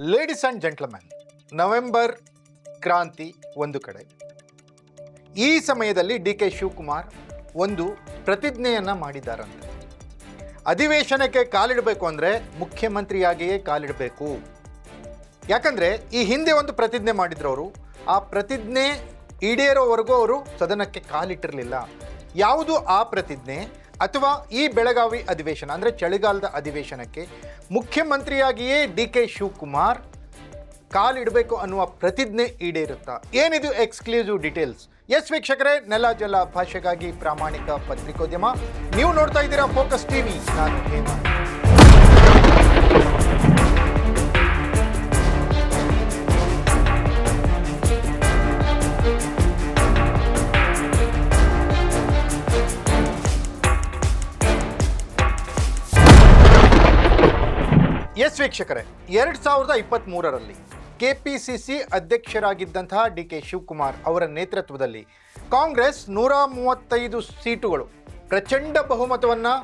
Ladies and gentleman November ಕ್ರಾಂತಿ ಒಂದು ಕಡೆ. ಈ ಸಮಯದಲ್ಲಿ ಡಿ ಕೆ ಶಿವಕುಮಾರ್ ಒಂದು ಪ್ರತಿಜ್ಞೆಯನ್ನು ಮಾಡಿದ್ದಾರಂತೆ. ಅಧಿವೇಶನಕ್ಕೆ ಕಾಲಿಡಬೇಕು ಅಂದರೆ ಮುಖ್ಯಮಂತ್ರಿಯಾಗಿಯೇ ಕಾಲಿಡಬೇಕು. ಯಾಕಂದರೆ ಈ ಹಿಂದೆ ಒಂದು ಪ್ರತಿಜ್ಞೆ ಮಾಡಿದ್ರು ಅವರು ಆ ಪ್ರತಿಜ್ಞೆ ಈಡೇರೋವರೆಗೂ ಅವರು ಸದನಕ್ಕೆ ಕಾಲಿಟ್ಟಿರಲಿಲ್ಲ. ಯಾವುದು ಆ ಪ್ರತಿಜ್ಞೆ? ಅಥವಾ ಈ ಬೆಳಗಾವಿ ಅಧಿವೇಶನ, ಅಂದರೆ ಚಳಿಗಾಲದ ಅಧಿವೇಶನಕ್ಕೆ ಮುಖ್ಯಮಂತ್ರಿಯಾಗಿಯೇ ಡಿ ಕೆ ಶಿವಕುಮಾರ್ ಕಾಲಿಡಬೇಕು ಅನ್ನುವ ಪ್ರತಿಜ್ಞೆ ಈಡೇರುತ್ತಾ? ಏನಿದು ಎಕ್ಸ್ಕ್ಲೂಸಿವ್ ಡೀಟೇಲ್ಸ್ ಎಸ್ ವೀಕ್ಷಕರೇ, ನೆಲ ಜಲ ಭಾಷೆಗಾಗಿ ಪ್ರಾಮಾಣಿಕ ಪತ್ರಿಕೋದ್ಯಮ. ನೀವು ನೋಡ್ತಾ ಇದ್ದೀರಾ ಫೋಕಸ್ ಟಿವಿ ನಾನು ಹೇಮಂತ್. ವೀಕ್ಷಕರೇ, ಎರಡ್ ಸಾವಿರದ ಇಪ್ಪತ್ತ್ ಮೂರರಲ್ಲಿ ಕೆಪಿಸಿಸಿ ಅಧ್ಯಕ್ಷರಾಗಿದ್ದಂತಹ ಡಿ ಕೆ ಶಿವಕುಮಾರ್ ಅವರ ನೇತೃತ್ವದಲ್ಲಿ ಕಾಂಗ್ರೆಸ್ ನೂರ ಮೂವತ್ತೈದು ಸೀಟುಗಳು ಪ್ರಚಂಡ ಬಹುಮತವನ್ನು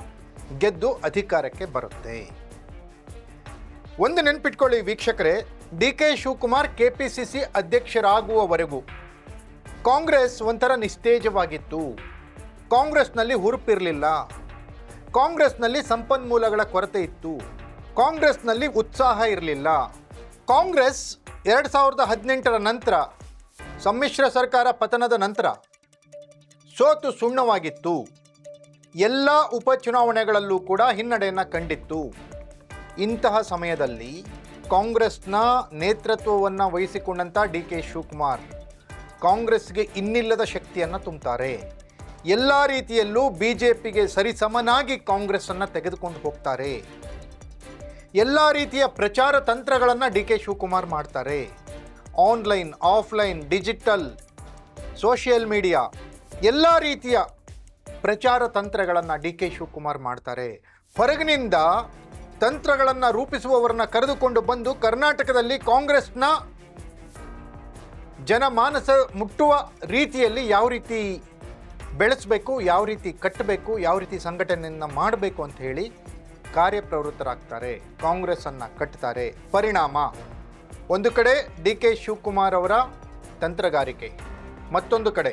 ಗೆದ್ದು ಅಧಿಕಾರಕ್ಕೆ ಬರುತ್ತೆ. ಒಂದು ನೆನ್ಪಿಟ್ಕೊಳ್ಳಿ ವೀಕ್ಷಕರೇ, ಡಿ ಕೆ ಶಿವಕುಮಾರ್ ಕೆಪಿಸಿಸಿ ಅಧ್ಯಕ್ಷರಾಗುವವರೆಗೂ ಕಾಂಗ್ರೆಸ್ ಒಂಥರ ನಿಸ್ತೇಜವಾಗಿತ್ತು. ಕಾಂಗ್ರೆಸ್ನಲ್ಲಿ ಹುರುಪಿರಲಿಲ್ಲ. ಕಾಂಗ್ರೆಸ್ನಲ್ಲಿ ಸಂಪನ್ಮೂಲಗಳ ಕೊರತೆ ಇತ್ತು. ಕಾಂಗ್ರೆಸ್ನಲ್ಲಿ ಉತ್ಸಾಹ ಇರಲಿಲ್ಲ. ಕಾಂಗ್ರೆಸ್ ಎರಡು ಸಾವಿರದ ಹದಿನೆಂಟರ ನಂತರ ಸಮ್ಮಿಶ್ರ ಸರ್ಕಾರ ಪತನದ ನಂತರ ಸೋತು ಸುಣ್ಣವಾಗಿತ್ತು. ಎಲ್ಲ ಉಪಚುನಾವಣೆಗಳಲ್ಲೂ ಕೂಡ ಹಿನ್ನಡೆಯನ್ನು ಕಂಡಿತ್ತು. ಇಂತಹ ಸಮಯದಲ್ಲಿ ಕಾಂಗ್ರೆಸ್ನ ನೇತೃತ್ವವನ್ನು ವಹಿಸಿಕೊಂಡಂಥ ಡಿ ಕೆ ಶಿವಕುಮಾರ್ ಕಾಂಗ್ರೆಸ್ಗೆ ಇನ್ನಿಲ್ಲದ ಶಕ್ತಿಯನ್ನು ತುಂಬುತ್ತಾರೆ ಎಲ್ಲ ರೀತಿಯಲ್ಲೂ ಬಿ ಜೆ ಪಿಗೆ ಸರಿಸಮನಾಗಿ ಕಾಂಗ್ರೆಸ್ಸನ್ನು ತೆಗೆದುಕೊಂಡು ಹೋಗ್ತಾರೆ. ಎಲ್ಲ ರೀತಿಯ ಪ್ರಚಾರ ತಂತ್ರಗಳನ್ನು ಡಿ ಕೆ ಶಿವಕುಮಾರ್ ಮಾಡ್ತಾರೆ. Online, offline, digital, social media, ಎಲ್ಲ ರೀತಿಯ ಪ್ರಚಾರ ತಂತ್ರಗಳನ್ನು ಡಿ ಕೆ ಶಿವಕುಮಾರ್ ಮಾಡ್ತಾರೆ. ಹೊರಗಿನಿಂದ ತಂತ್ರಗಳನ್ನು ರೂಪಿಸುವವರನ್ನ ಕರೆದುಕೊಂಡು ಬಂದು ಕರ್ನಾಟಕದಲ್ಲಿ ಕಾಂಗ್ರೆಸ್ನ ಜನಮಾನಸ ಮುಟ್ಟುವ ರೀತಿಯಲ್ಲಿ ಯಾವ ರೀತಿ ಬೆಳೆಸಬೇಕು, ಯಾವ ರೀತಿ ಕಟ್ಟಬೇಕು, ಯಾವ ರೀತಿ ಸಂಘಟನೆಯನ್ನು ಮಾಡಬೇಕು ಅಂತ ಹೇಳಿ ಕಾರ್ಯಪ್ರವೃತ್ತರಾಗ್ತಾರೆ, ಕಾಂಗ್ರೆಸ್ಸನ್ನು ಕಟ್ತಾರೆ. ಪರಿಣಾಮ? ಒಂದು ಕಡೆ ಡಿ ಕೆ ಶಿವಕುಮಾರ್ ಅವರ ತಂತ್ರಗಾರಿಕೆ, ಮತ್ತೊಂದು ಕಡೆ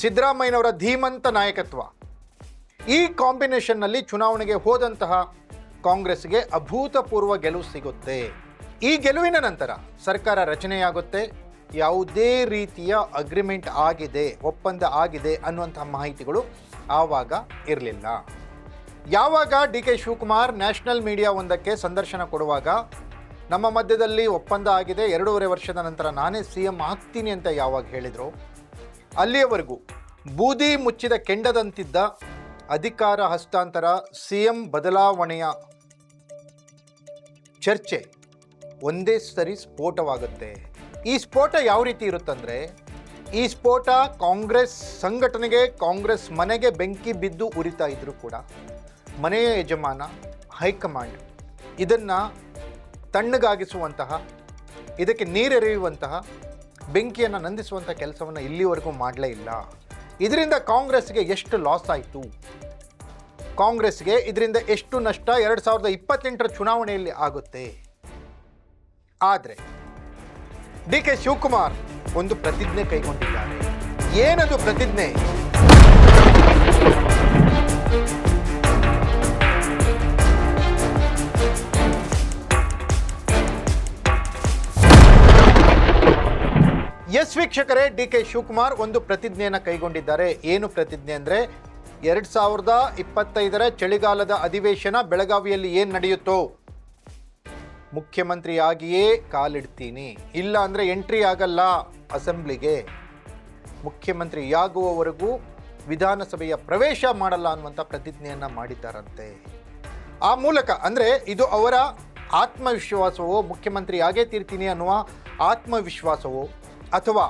ಸಿದ್ದರಾಮಯ್ಯನವರ ಧೀಮಂತ ನಾಯಕತ್ವ. ಈ ಕಾಂಬಿನೇಷನ್ನಲ್ಲಿ ಚುನಾವಣೆಗೆ ಹೋದಂತಹ ಕಾಂಗ್ರೆಸ್ಗೆ ಅಭೂತಪೂರ್ವ ಗೆಲುವು ಸಿಗುತ್ತೆ. ಈ ಗೆಲುವಿನ ನಂತರ ಸರ್ಕಾರ ರಚನೆಯಾಗುತ್ತೆ. ಯಾವುದೇ ರೀತಿಯ ಅಗ್ರಿಮೆಂಟ್ ಆಗಿದೆ, ಒಪ್ಪಂದ ಆಗಿದೆ ಅನ್ನುವಂತಹ ಮಾಹಿತಿಗಳು ಆವಾಗ ಇರಲಿಲ್ಲ. ಯಾವಾಗ D K Shivakumar national media ಒಂದಕ್ಕೆ ಸಂದರ್ಶನ ಕೊಡುವಾಗ? ನಮ್ಮ ಮಧ್ಯದಲ್ಲಿ ಒಪ್ಪಂದ ಆಗಿದೆ, ಎರಡೂವರೆ ವರ್ಷದ ನಂತರ ನಾನೇ ಸಿ ಎಂ ಆಗ್ತೀನಿ ಅಂತ ಯಾವಾಗ ಹೇಳಿದರು? ಅಲ್ಲಿಯವರೆಗೂ ಬೂದಿ ಮುಚ್ಚಿದ ಕೆಂಡದಂತಿದ್ದ ಅಧಿಕಾರ ಹಸ್ತಾಂತರ ಸಿ ಎಂ ಬದಲಾವಣೆಯ ಚರ್ಚೆ ಒಂದೇ ಸರಿ ಸ್ಫೋಟವಾಗುತ್ತೆ. ಈ ಸ್ಫೋಟ ಯಾವ ರೀತಿ ಇರುತ್ತಂದರೆ, ಈ ಸ್ಫೋಟ ಕಾಂಗ್ರೆಸ್ ಸಂಘಟನೆಗೆ, ಕಾಂಗ್ರೆಸ್ ಮನೆಗೆ ಬೆಂಕಿ ಬಿದ್ದು ಉರಿತಾ ಇದ್ರು ಕೂಡ ಮನೆಯ ಯಜಮಾನ, ಹೈಕಮಾಂಡ್ ಇದನ್ನು ತಣ್ಣಗಾಗಿಸುವಂತಹ, ಇದಕ್ಕೆ ನೀರೆರೆಯುವಂತಹ, ಬೆಂಕಿಯನ್ನು ನಂದಿಸುವಂಥ ಕೆಲಸವನ್ನು ಇಲ್ಲಿವರೆಗೂ ಮಾಡಲೇ ಇಲ್ಲ. ಇದರಿಂದ ಕಾಂಗ್ರೆಸ್ಗೆ ಎಷ್ಟು ಲಾಸ್ ಆಯಿತು? ಕಾಂಗ್ರೆಸ್ಗೆ ಇದರಿಂದ ಎಷ್ಟು ನಷ್ಟ? ಎರಡು ಸಾವಿರದ ಇಪ್ಪತ್ತೆಂಟರ ಚುನಾವಣೆಯಲ್ಲಿ ಆಗುತ್ತೆ. ಆದರೆ, ಡಿ ಕೆ ಶಿವಕುಮಾರ್ ಒಂದು ಪ್ರತಿಜ್ಞೆ ಕೈಗೊಂಡಿದ್ದಾರೆ. ಏನದು ಪ್ರತಿಜ್ಞೆ? ಎಸ್ ವೀಕ್ಷಕರೇ, ಡಿ ಕೆ ಶಿವಕುಮಾರ್ ಒಂದು ಪ್ರತಿಜ್ಞೆಯನ್ನು ಕೈಗೊಂಡಿದ್ದಾರೆ. ಏನು ಪ್ರತಿಜ್ಞೆ ಅಂದರೆ, ಎರಡು ಸಾವಿರದ ಇಪ್ಪತ್ತೈದರ ಚಳಿಗಾಲದ ಅಧಿವೇಶನ ಬೆಳಗಾವಿಯಲ್ಲಿ ಏನು ನಡೆಯುತ್ತೋ, ಮುಖ್ಯಮಂತ್ರಿಯಾಗಿಯೇ ಕಾಲಿಡ್ತೀನಿ. ಇಲ್ಲ ಅಂದರೆ ಎಂಟ್ರಿ ಆಗಲ್ಲ ಅಸೆಂಬ್ಲಿಗೆ. ಮುಖ್ಯಮಂತ್ರಿಯಾಗುವವರೆಗೂ ವಿಧಾನಸಭೆಯ ಪ್ರವೇಶ ಮಾಡಲ್ಲ ಅನ್ನುವಂಥ ಪ್ರತಿಜ್ಞೆಯನ್ನು ಮಾಡಿದ್ದಾರಂತೆ. ಆ ಮೂಲಕ ಅಂದರೆ, ಇದು ಅವರ ಆತ್ಮವಿಶ್ವಾಸವೋ, ಮುಖ್ಯಮಂತ್ರಿಯಾಗೇ ತೀರ್ತೀನಿ ಅನ್ನುವ ಆತ್ಮವಿಶ್ವಾಸವೋ ಅಥವಾ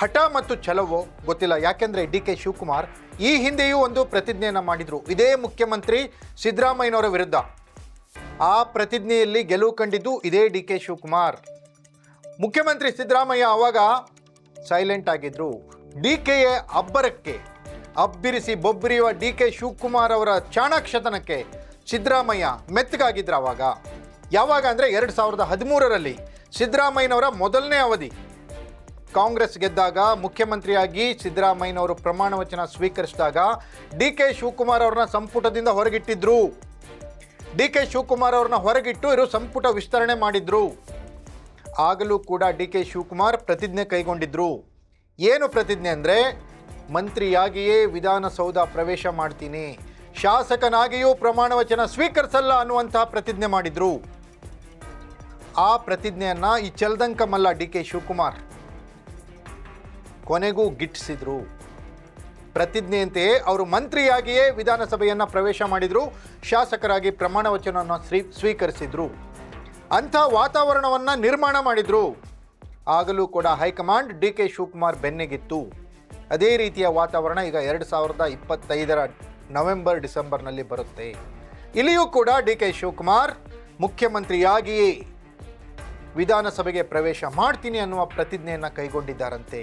ಹಠ ಮತ್ತು ಛಲವೋ ಗೊತ್ತಿಲ್ಲ. ಯಾಕೆಂದರೆ ಡಿ ಕೆ ಶಿವಕುಮಾರ್ ಈ ಹಿಂದೆಯೂ ಒಂದು ಪ್ರತಿಜ್ಞೆಯನ್ನು ಮಾಡಿದರು. ಇದೇ ಮುಖ್ಯಮಂತ್ರಿ ಸಿದ್ದರಾಮಯ್ಯನವರ ವಿರುದ್ಧ. ಆ ಪ್ರತಿಜ್ಞೆಯಲ್ಲಿ ಗೆಲುವು ಕಂಡಿದ್ದು ಇದೇ ಡಿ ಕೆ ಶಿವಕುಮಾರ್. ಮುಖ್ಯಮಂತ್ರಿ ಸಿದ್ದರಾಮಯ್ಯ ಆವಾಗ ಸೈಲೆಂಟ್ ಆಗಿದ್ರು. ಡಿ ಕೆಯ ಅಬ್ಬರಕ್ಕೆ ಅಬ್ಬಿರಿಸಿ ಬೊಬ್ಬರಿಯುವ ಡಿ ಕೆ ಶಿವಕುಮಾರ್ ಅವರ ಚಾಣಾಕ್ಷತನಕ್ಕೆ ಸಿದ್ದರಾಮಯ್ಯ ಮೆತ್ತಗಾಗಿದ್ರು ಆವಾಗ ಯಾವಾಗ ಅಂದರೆ ಎರಡು ಸಾವಿರದ ಹದಿಮೂರರಲ್ಲಿ ಸಿದ್ದರಾಮಯ್ಯನವರ ಮೊದಲನೇ ಅವಧಿ. ಕಾಂಗ್ರೆಸ್ ಗೆದ್ದಾಗ ಮುಖ್ಯಮಂತ್ರಿಯಾಗಿ ಸಿದ್ದರಾಮಯ್ಯನವರು ಪ್ರಮಾಣ ವಚನ ಸ್ವೀಕರಿಸಿದಾಗ ಡಿ ಕೆ ಶಿವಕುಮಾರ್ ಅವ್ರನ್ನ ಸಂಪುಟದಿಂದ ಹೊರಗಿಟ್ಟಿದ್ರು. ಡಿ ಕೆ ಶಿವಕುಮಾರ್ ಅವ್ರನ್ನ ಹೊರಗಿಟ್ಟು ಇವರು ಸಂಪುಟ ವಿಸ್ತರಣೆ ಮಾಡಿದ್ರು. ಆಗಲೂ ಕೂಡ ಡಿ ಕೆ ಶಿವಕುಮಾರ್ ಪ್ರತಿಜ್ಞೆ ಕೈಗೊಂಡಿದ್ರು. ಏನು ಪ್ರತಿಜ್ಞೆ ಅಂದರೆ, ಮಂತ್ರಿಯಾಗಿಯೇ ವಿಧಾನಸೌಧ ಪ್ರವೇಶ ಮಾಡ್ತೀನಿ, ಶಾಸಕನಾಗಿಯೂ ಪ್ರಮಾಣ ವಚನ ಸ್ವೀಕರಿಸಲ್ಲ ಅನ್ನುವಂತಹ ಪ್ರತಿಜ್ಞೆ ಮಾಡಿದ್ರು. ಆ ಪ್ರತಿಜ್ಞೆಯನ್ನು ಈ ಚಲದಂಕ ಮಲ್ಲ ಡಿ ಕೆ ಶಿವಕುಮಾರ್ ಕೊನೆಗೂ ಗಿಟ್ಟಿಸಿದ್ರು. ಪ್ರತಿಜ್ಞೆಯಂತೆಯೇ ಅವರು ಮಂತ್ರಿಯಾಗಿಯೇ ವಿಧಾನಸಭೆಯನ್ನು ಪ್ರವೇಶ ಮಾಡಿದ್ರು, ಶಾಸಕರಾಗಿ ಪ್ರಮಾಣ ವಚನವನ್ನು ಸ್ವೀ ಸ್ವೀಕರಿಸಿದ್ರು. ಅಂಥ ವಾತಾವರಣವನ್ನು ನಿರ್ಮಾಣ ಮಾಡಿದ್ರು. ಆಗಲೂ ಕೂಡ high command D K Shivakumar ಬೆನ್ನೆಗಿತ್ತು. ಅದೇ ರೀತಿಯ ವಾತಾವರಣ ಈಗ ಎರಡು ಸಾವಿರದ ಇಪ್ಪತ್ತೈದರ ನವೆಂಬರ್, ಡಿಸೆಂಬರ್ನಲ್ಲಿ ಬರುತ್ತೆ. ಇಲ್ಲಿಯೂ ಕೂಡ ಡಿ ಕೆ ಶಿವಕುಮಾರ್ ಮುಖ್ಯಮಂತ್ರಿಯಾಗಿಯೇ ವಿಧಾನಸಭೆಗೆ ಪ್ರವೇಶ ಮಾಡ್ತೀನಿ ಅನ್ನುವ ಪ್ರತಿಜ್ಞೆಯನ್ನು ಕೈಗೊಂಡಿದ್ದಾರಂತೆ.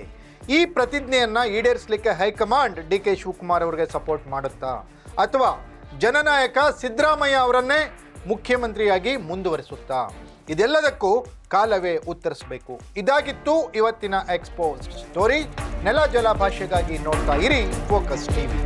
ಈ ಪ್ರತಿಜ್ಞೆಯನ್ನು ಈಡೇರಿಸಲಿಕ್ಕೆ high command D K Shivakumar ಅವರಿಗೆ ಸಪೋರ್ಟ್ ಮಾಡುತ್ತಾ? ಅಥವಾ ಜನನಾಯಕ ಸಿದ್ದರಾಮಯ್ಯ ಅವರನ್ನೇ ಮುಖ್ಯಮಂತ್ರಿಯಾಗಿ ಮುಂದುವರಿಸುತ್ತಾ? ಇದೆಲ್ಲದಕ್ಕೂ ಕಾಲವೇ ಉತ್ತರಿಸಬೇಕು. ಇದಾಗಿತ್ತು ಇವತ್ತಿನ ಎಕ್ಸ್ಪೋಸ್ ಸ್ಟೋರಿ ನೆಲ ಜಲ ಭಾಷೆಗಾಗಿ ನೋಡ್ತಾ ಇರಿ ಫೋಕಸ್ ಟಿವಿ